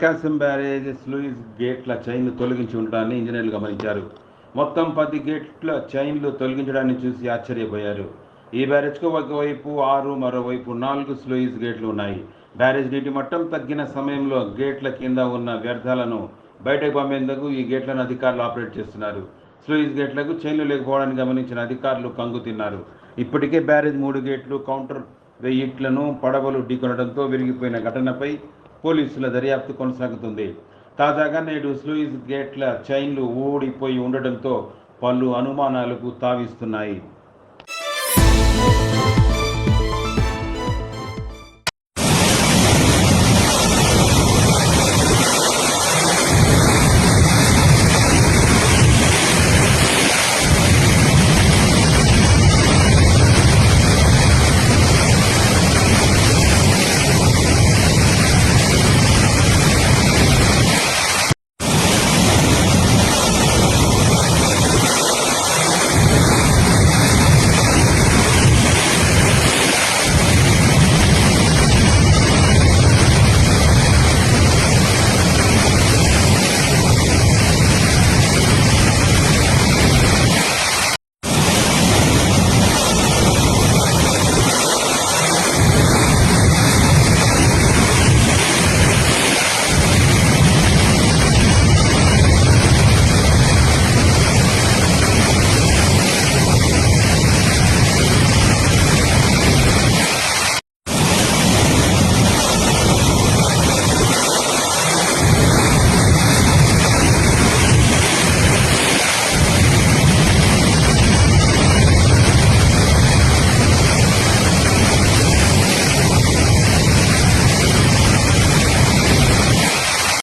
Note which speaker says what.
Speaker 1: ప్రకాశం barrage sluice గేట్ల చైన్లు తొలగించి ఉండడాన్ని ఇంజనీర్లు గమనించారు. మొత్తం పది గేట్ల చైన్లు తొలగించడాన్ని చూసి ఆశ్చర్యపోయారు. ఈ బ్యారేజ్కు ఒకవైపు ఆరు మరోవైపు నాలుగు స్లూయిస్ గేట్లు ఉన్నాయి. బ్యారేజ్ నీటి మట్టం తగ్గిన సమయంలో గేట్ల కింద ఉన్న వ్యర్థాలను బయటకు పంపేందుకు ఈ గేట్లను అధికారులు ఆపరేట్ చేస్తున్నారు. స్లూయిస్ గేట్లకు చైన్లు లేకపోవడాన్ని గమనించిన అధికారులు కంగు తిన్నారు. ఇప్పటికే బ్యారేజ్ మూడు గేట్లు కౌంటర్ వెయ్యిట్లను పడవలు ఢీకొనడంతో విరిగిపోయిన ఘటనపై పోలీసుల దర్యాప్తు కొనసాగుతుంది. తాజాగా నేడు స్లూయిస్ గేట్ల చైన్లు ఊడిపోయి ఉండడంతో పలు అనుమానాలకు తావిస్తున్నాయి.